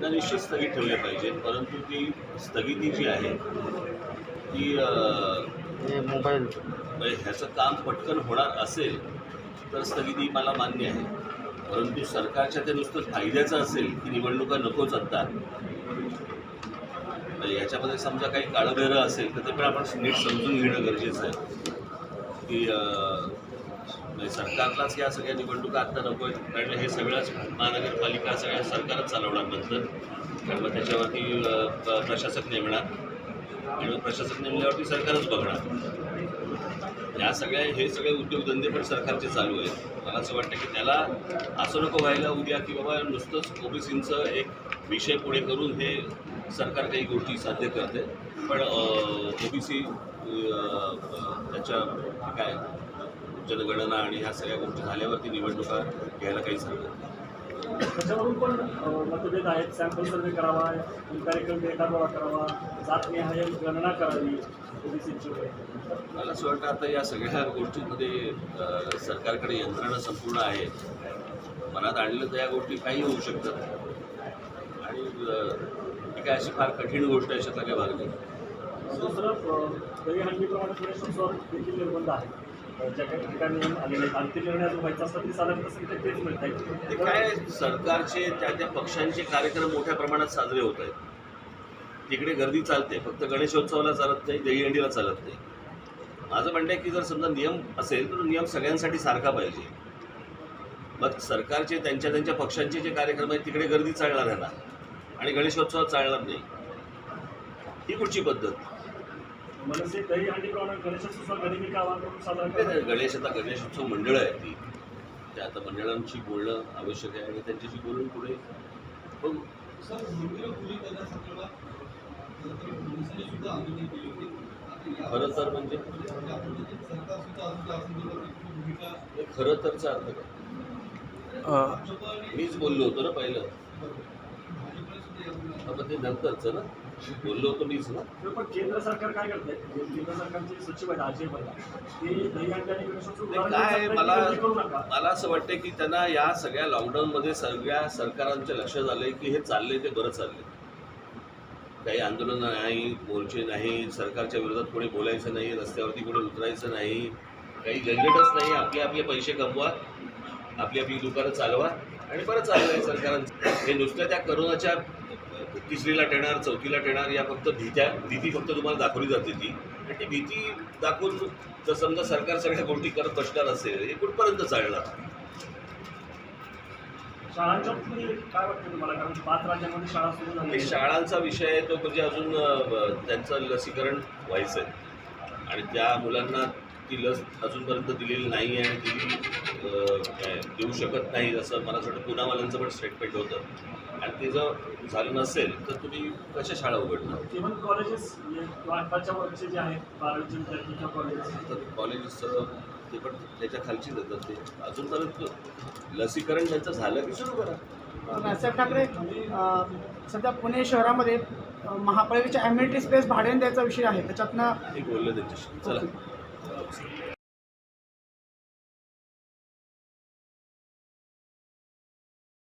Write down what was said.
त्या निश्चित स्थगित ठेवल्या पाहिजेत परंतु ती स्थगिती जी आहे ती मोबाईल. म्हणजे ह्याचं काम पटकन होणार असेल तर स्थगिती मला मान्य आहे. परंतु सरकारच्या ते नुसतं फायद्याचं असेल की निवडणुका नकोच आता. तर याच्यामध्ये समजा काही काळबेरं असेल तर ते पण आपण नीट समजून घेणं गरजेचं आहे. की म्हणजे सरकारलाच या सगळ्या निवडणुका आत्ता नको आहेत. कारण हे सगळंच महानगरपालिका सगळ्या सरकारच चालवणार नंतर कारण मग त्याच्यावरती प्रशासक नेमणार आणि प्रशासक नेमल्यावरती सरकारच बघणार. या सगळ्या हे सगळे उद्योगधंदे पण सरकारचे चालू आहेत. मला असं वाटतं की त्याला असं नको व्हायला उद्या की बाबा नुसतंच ओबीसींचं एक विषय पुढे करून हे सरकार काही गोष्टी साध्य करते. पण ओबीसी त्याच्या काय जनगणना आणि ह्या सगळ्या गोष्टी झाल्यावरती निवडणुका घ्यायला हरकत नाही. त्याच्यावरून पण मतभेद आहेत. सॅम्पल सर्वे करावा कार्यक्रम डेटाद्वारा करावा जातनिहाय गणना करावी मला असं वाटतं आता या सगळ्या गोष्टींमध्ये सरकारकडे यंत्रणा संपूर्ण आहे. मनात आणलं तर या गोष्टी काही होऊ शकतात. आणि ही काय अशी फार कठीण गोष्ट आहे अशातला काय भाग नाही दुसरं दहीहंडीप्रमाणे देखील निर्बंध आहे ज्या काही ठिकाणी आलेले अंतिम निर्णय व्हायचा असला तरी तेच मिळत ते काय सरकारचे त्या त्या पक्षांचे कार्यक्रम मोठ्या प्रमाणात साजरे होत आहेत. तिकडे गर्दी चालते फक्त गणेशोत्सवाला चालत नाही दहीहंडीला चालत नाही. माझं म्हणणं आहे की जर समजा नियम असेल तर नियम सगळ्यांसाठी सारखा पाहिजे. मग सरकारचे त्यांच्या त्यांच्या पक्षांचे जे कार्यक्रम आहेत तिकडे गर्दी चालणार आहे ना? आणि गणेशोत्सवात चालणार नाही. ही कुठची पद्धत. मनसे करतात. गणेश आता गणेशोत्सव मंडळ आहे ती. ते आता मंडळांशी बोलणं आवश्यक आहे आणि त्यांच्याशी बोलून पुढे बघू. खरं तर म्हणजे? हे खरं तरचा अर्थ काय? मीच बोललो होतो ना पहिलं. हा, पण ते नंतरचं ना? बोललो होतो मीच ना. पण केंद्र सरकार काय करतंय? केंद्र सरकारचे सचिव आहेत अजय ते काय मला मला असं वाटतं की त्यांना या सगळ्या लॉकडाऊनमध्ये सगळ्या सरकारांच्या लक्षात आलंय की हे चाललंय ते बरं चाललंय. काही आंदोलन नाही मोर्चे नाही सरकारच्या विरोधात कोणी बोलायचं नाही रस्त्यावरती कोणी उतरायचं नाही काही झंझटच नाही आपले आपले पैसे कमवा आपली आपली दुकानं चालवा आणि बरं चाललंय सरकारांचं. हे नुसत्या त्या करोनाच्या तिसरीला टेणार चौथीला टेणार या फक्त भीत्या भीती फक्त तुम्हाला दाखवली जाते ती. आणि ती भीती दाखवून जर समजा सरकार सगळ्या गोष्टी करत बसणार असेल हे कुठपर्यंत चालणार? शाळांचा विषय आहे तो म्हणजे अजून त्यांचं लसीकरण व्हायचं आहे आणि त्या मुलांना ती लस अजूनपर्यंत दिलेली नाही आहे आणि काय देऊ शकत नाही असं मला असं वाटतं पुनावाल्यांचं पण स्टेटमेंट होतं आणि ते जर झालं नसेल तर तुम्ही कशा शाळा उघडणार इव्हन कॉलेजेस आठच्या जे आहेत बारावीचे कॉलेजेस तर कॉलेजेस ते पण त्याच्या खालची जातात ते अजूनपर्यंत लसीकरण त्यांचं झालं की सुरू करा साहेब ठाकरे सध्या पुणे शहरामध्ये महापालिकेच्या ॲम्युनिटी स्पेस भाड्याने द्यायचा विषय आहे त्याच्यातनं मी बोललं त्यांच्याशी चला